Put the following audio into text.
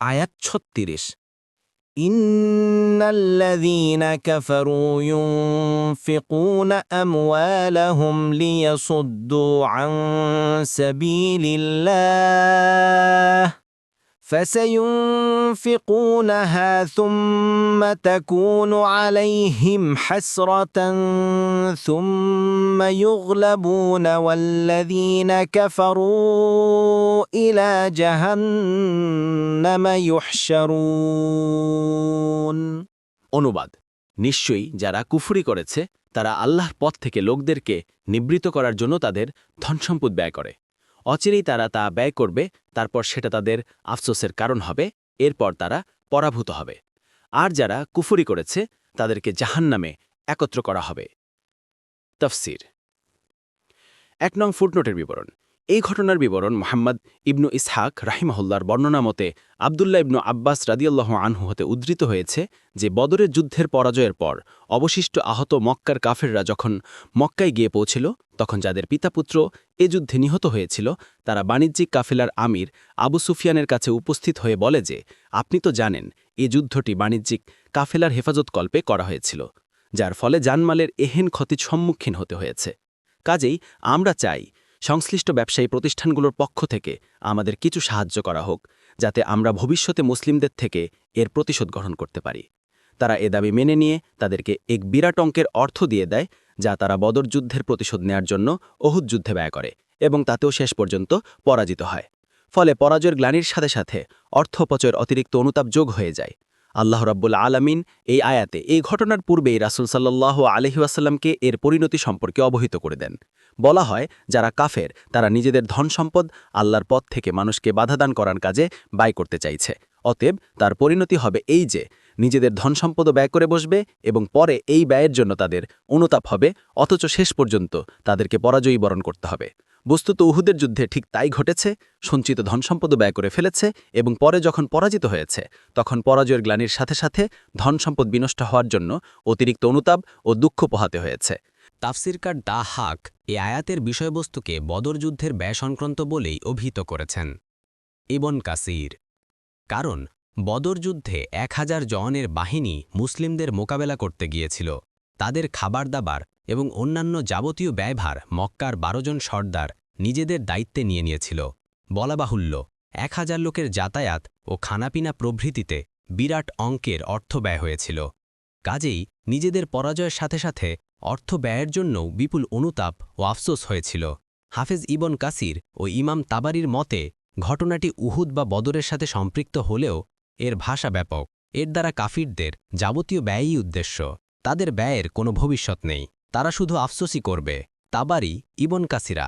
আয়াত ছত্রিশ إن الذين كفروا ينفقون أموالهم ليصدوا عن سبيل الله فسينفقونها ثم تكون عليهم حسرة ثم يغلبون والذين كفروا إلى جهنم يحشرون অনুবাদ নিশ্চয়ই যারা কুফরি করেছে তারা আল্লাহর পথ থেকে লোকদেরকে নিবৃত করার জন্য তাদের ধনসম্পদ ব্যয় করে অচিরেই তারা তা ব্যয় করবে, তারপর সেটা তাদের আফসোসের কারণ হবে, এরপর তারা পরাভূত হবে। আর যারা কুফুরি করেছে, তাদেরকে জাহান্নামে একত্র করা হবে। তফসির। এক নং ফুটনোটের বিবরণ। এই ঘটনার বিবরণ মোহাম্মদ ইবনু ইসহাক রাহিমাহুল্লার বর্ণনা মতে আবদুল্লাহ ইবনু আব্বাস রাদিয়াল্লাহ আনহু হতে উদ্ধৃত হয়েছে যে বদরের যুদ্ধের পরাজয়ের পর অবশিষ্ট আহত মক্কার কাফেররা যখন মক্কায় গিয়ে পৌঁছিল, তখন যাদের পিতাপুত্র এ যুদ্ধে নিহত হয়েছিল, তারা বাণিজ্যিক কাফেলার আমির আবু সুফিয়ানের কাছে উপস্থিত হয়ে বলে যে, আপনি তো জানেন, এ যুদ্ধটি বাণিজ্যিক কাফেলার হেফাজতকল্পে করা হয়েছিল, যার ফলে জানমালের এহেন ক্ষতির সম্মুখীন হতে হয়েছে। কাজেই আমরা চাই সংশ্লিষ্ট ব্যবসায়ী প্রতিষ্ঠানগুলোর পক্ষ থেকে আমাদের কিছু সাহায্য করা হোক, যাতে আমরা ভবিষ্যতে মুসলিমদের থেকে এর প্রতিশোধ গ্রহণ করতে পারি। তারা এ দাবি মেনে নিয়ে তাদেরকে এক বিরাট অঙ্কের অর্থ দিয়ে দেয়, যা তারা বদর যুদ্ধের প্রতিশোধ নেয়ার জন্য অহুদ যুদ্ধে ব্যয় করে এবং তাতেও শেষ পর্যন্ত পরাজিত হয়। ফলে পরাজয়ের গ্লানির সাথে সাথে অর্থ অপচয়ের অতিরিক্ত অনুতাপ যোগ হয়ে যায়। আল্লাহ রাব্বুল আলামিন এই আয়াতে এই ঘটনার পূর্বেই রাসুল সাল্লাহ আলহিউসাল্লামকে এর পরিণতি সম্পর্কে অবহিত করে দেন। বলা হয়, যারা কাফের, তারা নিজেদের ধন সম্পদ আল্লাহর পথ থেকে মানুষকে বাধাদান করার কাজে ব্যয় করতে চাইছে। অতএব তার পরিণতি হবে এই যে, নিজেদের ধন সম্পদও ব্যয় করে বসবে এবং পরে এই ব্যয়ের জন্য তাদের অনুতাপ হবে, অথচ শেষ পর্যন্ত তাদেরকে পরাজয়ী বরণ করতে হবে। বস্তুত উহুদের যুদ্ধে ঠিক তাই ঘটেছে, সঞ্চিত ধনসম্পদও ব্যয় করে ফেলেছে এবং পরে যখন পরাজিত হয়েছে, তখন পরাজয়ের গ্লানির সাথে সাথে ধনসম্পদ বিনষ্ট হওয়ার জন্য অতিরিক্ত অনুতাপ ও দুঃখ পোহাতে হয়েছে। তাফসিরকার দা হাক এ আয়াতের বিষয়বস্তুকে বদর যুদ্ধের ব্যয় সংক্রান্ত বলেই অভিহিত করেছেন। ইবন কাসির। কারণ, বদর যুদ্ধে এক হাজার জওয়ানের বাহিনী মুসলিমদের মোকাবেলা করতে গিয়েছিল। তাদের খাবার দাবার এবং অন্যান্য যাবতীয় ব্যয়ভার মক্কার বারো জন সর্দার নিজেদের দায়িত্বে নিয়ে নিয়েছিল। বলা বাহুল্য, এক হাজার লোকের যাতায়াত ও খানাপিনা প্রভৃতিতে বিরাট অঙ্কের অর্থ ব্যয় হয়েছিল। কাজেই নিজেদের পরাজয়ের সাথে সাথে অর্থ ব্যয়ের জন্যও বিপুল অনুতাপ ও আফসোস হয়েছিল। হাফেজ ইবন কাসির ও ইমাম তাবারির মতে, ঘটনাটি উহুদ বা বদরের সাথে সম্পৃক্ত হলেও এর ভাষা ব্যাপক। এর দ্বারা কাফিরদের যাবতীয় ব্যয়ই উদ্দেশ্য। তাদের ব্যয়ের কোনো ভবিষ্যৎ নেই। তারা শুধু আফসোসই করবে। তাবারি ইবন কাসিরা।